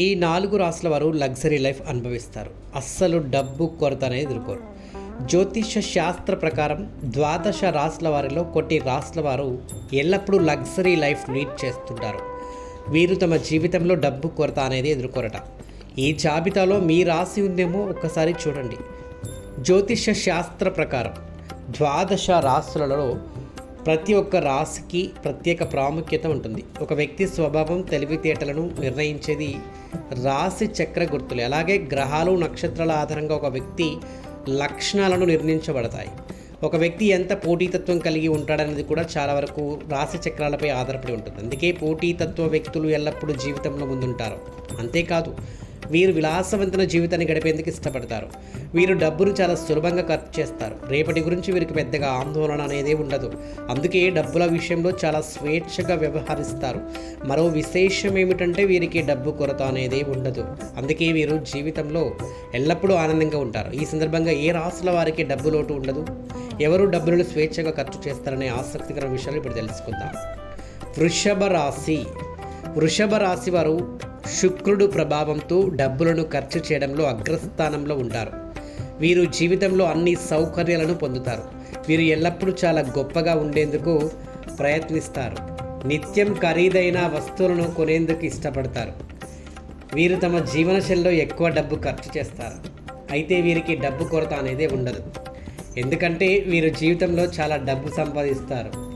ఈ నాలుగు రాసుల వారు లగ్జరీ లైఫ్ అనుభవిస్తారు. అస్సలు డబ్బు కొరత అనేది ఎదుర్కోరు. జ్యోతిష శాస్త్ర ప్రకారం ద్వాదశ రాసుల వారిలో కొన్ని రాసుల వారు ఎల్లప్పుడూ లగ్జరీ లైఫ్ లీడ్ చేస్తుంటారు. వీరు తమ జీవితంలో డబ్బు కొరత అనేది ఎదుర్కొరట. ఈ జాబితాలో మీ రాసి ఉందేమో ఒక్కసారి చూడండి. జ్యోతిష శాస్త్ర ప్రకారం ద్వాదశ రాశులలో ప్రతి ఒక్క రాశికి ప్రత్యేక ప్రాముఖ్యత ఉంటుంది. ఒక వ్యక్తి స్వభావం తెలివితేటలను నిర్ణయించేది రాశి చక్ర గుర్తులు. అలాగే గ్రహాలు నక్షత్రాల ఆధారంగా ఒక వ్యక్తి లక్షణాలను నిర్ణయించబడతాయి. ఒక వ్యక్తి ఎంత పోటీతత్వం కలిగి ఉంటాడనేది కూడా చాలా వరకు రాశి చక్రాలపై ఆధారపడి ఉంటుంది. అందుకే పోటీతత్వ వ్యక్తులు ఎల్లప్పుడూ జీవితంలో ముందుంటారు. అంతేకాదు వీరు విలాసవంతమైన జీవితాన్ని గడిపేందుకు ఇష్టపడతారు. వీరు డబ్బును చాలా సులభంగా ఖర్చు చేస్తారు. రేపటి గురించి వీరికి పెద్దగా ఆందోళన అనేది ఉండదు. అందుకే డబ్బుల విషయంలో చాలా స్వేచ్ఛగా వ్యవహరిస్తారు. మరో విశేషం ఏమిటంటే వీరికి డబ్బు కొరత అనేది ఉండదు. అందుకే వీరు జీవితంలో ఎల్లప్పుడూ ఆనందంగా ఉంటారు. ఈ సందర్భంగా ఏ రాసుల వారికి డబ్బు లోటు ఉండదు? ఎవరు డబ్బులను స్వేచ్ఛగా ఖర్చు చేస్తారనే ఆసక్తికర విషయాలు ఇప్పుడు తెలుసుకుందాం. వృషభ రాశి. వృషభ రాశి వారు శుక్రుడు ప్రభావంతో డబ్బులను ఖర్చు చేయడంలో అగ్రస్థానంలో ఉంటారు. వీరు జీవితంలో అన్ని సౌకర్యాలను పొందుతారు. వీరు ఎల్లప్పుడూ చాలా గొప్పగా ఉండేందుకు ప్రయత్నిస్తారు. నిత్యం ఖరీదైన వస్తువులను కొనేందుకు ఇష్టపడతారు. వీరు తమ జీవనశైలిలో ఎక్కువ డబ్బు ఖర్చు చేస్తారు. అయితే వీరికి డబ్బు కొరత అనేది ఉండదు. ఎందుకంటే వీరు జీవితంలో చాలా డబ్బు సంపాదిస్తారు.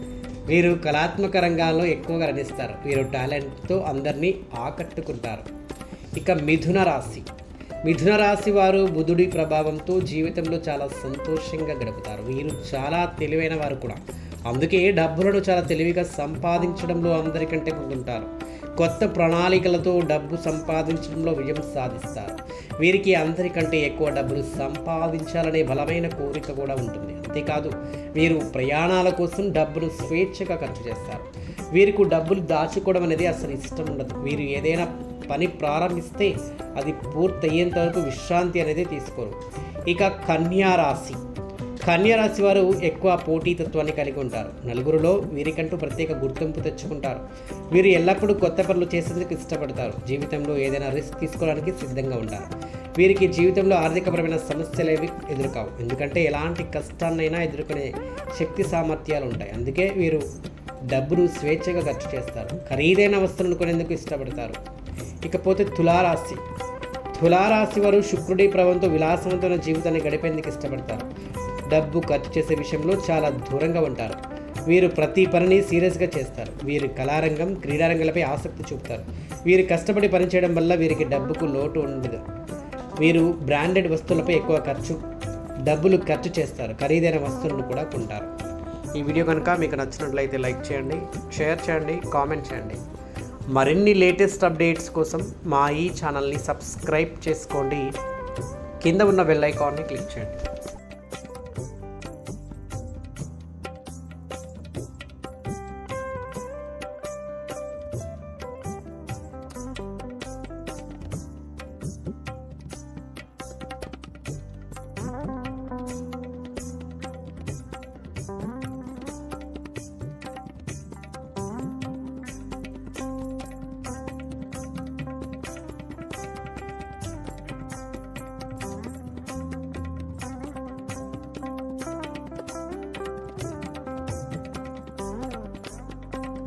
వీరు కళాత్మక రంగాల్లో ఎక్కువగా రణిస్తారు వీరు టాలెంట్తో అందరినీ ఆకట్టుకుంటారు. ఇక మిథున రాశి. మిథున రాశి వారు బుధుడి ప్రభావంతో జీవితంలో చాలా సంతోషంగా గడుపుతారు. వీరు చాలా తెలివైన వారు కూడా. అందుకే డబ్బులను చాలా తెలివిగా సంపాదించడంలో అందరికంటే ముందుంటారు. కొత్త ప్రణాళికలతో డబ్బు సంపాదించడంలో విజయం సాధిస్తారు. వీరికి అందరికంటే ఎక్కువ డబ్బులు సంపాదించాలనే బలమైన కోరిక కూడా ఉంటుంది. అంతేకాదు వీరు ప్రయాణాల కోసం డబ్బులు స్వేచ్ఛగా ఖర్చు చేస్తారు. వీరికి డబ్బులు దాచుకోవడం అనేది అసలు ఇష్టం ఉండదు. వీరు ఏదైనా పని ప్రారంభిస్తే అది పూర్తయ్యేంత వరకు విశ్రాంతి అనేది తీసుకోరు. ఇక కన్యారాశి కన్యారాశి వారు ఎక్కువ పోటీతత్వాన్ని కలిగి ఉంటారు. నలుగురిలో వీరికంటూ ప్రత్యేక గుర్తింపు తెచ్చుకుంటారు. వీరు ఎల్లప్పుడూ కొత్త పనులు చేసేందుకు ఇష్టపడతారు. జీవితంలో ఏదైనా రిస్క్ తీసుకోవడానికి సిద్ధంగా ఉంటారు. వీరికి జీవితంలో ఆర్థికపరమైన సమస్యలు ఏవి ఎదురుకావు. ఎందుకంటే ఎలాంటి కష్టాన్నైనా ఎదుర్కొనే శక్తి సామర్థ్యాలు ఉంటాయి. అందుకే వీరు డబ్బును స్వేచ్ఛగా ఖర్చు చేస్తారు. ఖరీదైన వస్తువులను కొనేందుకు ఇష్టపడతారు. ఇకపోతే తులారాశి. తులారాశి వారు శుక్రుడి ప్రభావంతో విలాసవంతమైన జీవితాన్ని గడిపేందుకు ఇష్టపడతారు. డబ్బు ఖర్చు చేసే విషయంలో చాలా దూరంగా ఉంటారు. వీరు ప్రతి పనిని సీరియస్గా చేస్తారు. వీరు కళారంగం క్రీడారంగాలపై ఆసక్తి చూపుతారు. వీరు కష్టపడి పనిచేయడం వల్ల వీరికి డబ్బుకు లోటు ఉండదు. వీరు బ్రాండెడ్ వస్తువులపై ఎక్కువ ఖర్చు డబ్బులు ఖర్చు చేస్తారు. ఖరీదైన వస్తువులను కూడా కొంటారు. ఈ వీడియో కనుక మీకు నచ్చినట్లయితే లైక్ చేయండి షేర్ చేయండి కామెంట్ చేయండి. మరిన్ని లేటెస్ట్ అప్డేట్స్ కోసం మా ఈ ఛానల్ని సబ్స్క్రైబ్ చేసుకోండి. కింద ఉన్న బెల్ ఐకాన్ని క్లిక్ చేయండి.